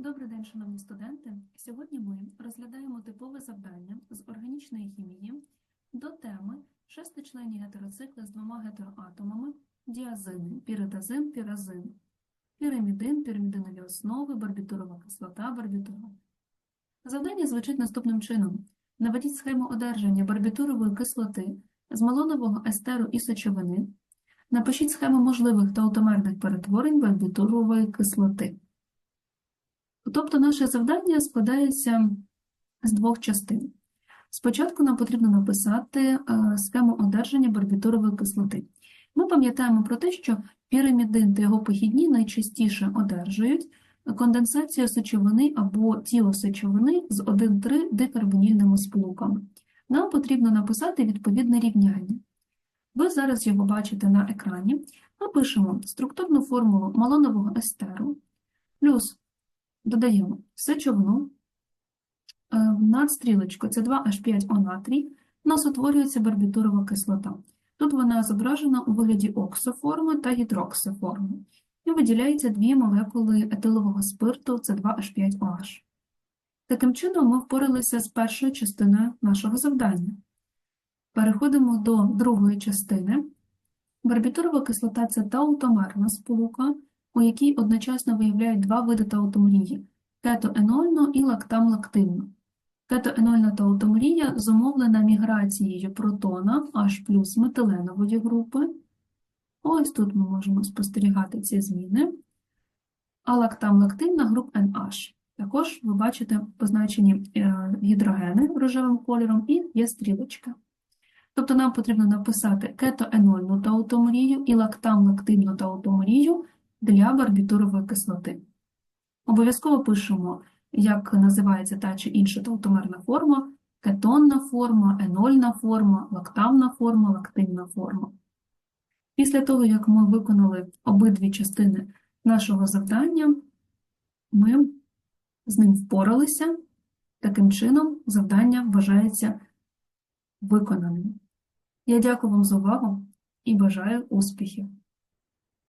Добрий день, шановні студенти. Сьогодні ми розглядаємо типове завдання з органічної хімії до теми шестичленні гетероцикли з двома гетероатомами, діазини, піридазин, піразин, піримідин, піримідинові основи, барбітурова кислота, барбітурова. Завдання звучить наступним чином. Наведіть схему одержання барбітурової кислоти з малонового естеру і сечовини. Напишіть схему можливих таутомерних перетворень барбітурової кислоти. Тобто наше завдання складається з двох частин. Спочатку нам потрібно написати е, схему одержання барбітурової кислоти. Ми пам'ятаємо про те, що піримідин та його похідні найчастіше одержують конденсацію сечовини або тіло сечовини з 1,3 дикарбонільними сполуками. Нам потрібно написати відповідне рівняння. Ви зараз його бачите на екрані. Ми пишемо структурну формулу малонового естеру плюс додаємо сечовину, е, над стрілочкою це 2H5O натрій, у нас утворюється барбітурова кислота. Тут вона зображена у вигляді оксоформи та гідроксоформи. І виділяється дві молекули етилового спирту, це 2H5OH. Таким чином, ми впоралися з першою частиною нашого завдання. Переходимо до другої частини. Барбітурова кислота це таутомерна сполука, у якій одночасно виявляють два види таутомерії – кетоенольну і лактам-лактивну. Кетоенольна таутомерія зумовлена міграцією протона H плюс метиленової групи. Ось тут ми можемо спостерігати ці зміни. А лактам-лактивна груп NH. Також ви бачите позначені е, гідрогени рожевим кольором і є стрілочка. Тобто нам потрібно написати кетоенольну таутомерію і лактам-лактивну таутомерію для барбітурової кислоти. Обов'язково пишемо, як називається та чи інша таутомерна форма, кетонна форма, енольна форма, лактамна форма, лактинна форма. Після того, як ми виконали обидві частини нашого завдання, ми з ним впоралися. Таким чином, завдання вважається виконаним. Я дякую вам за увагу і бажаю успіхів!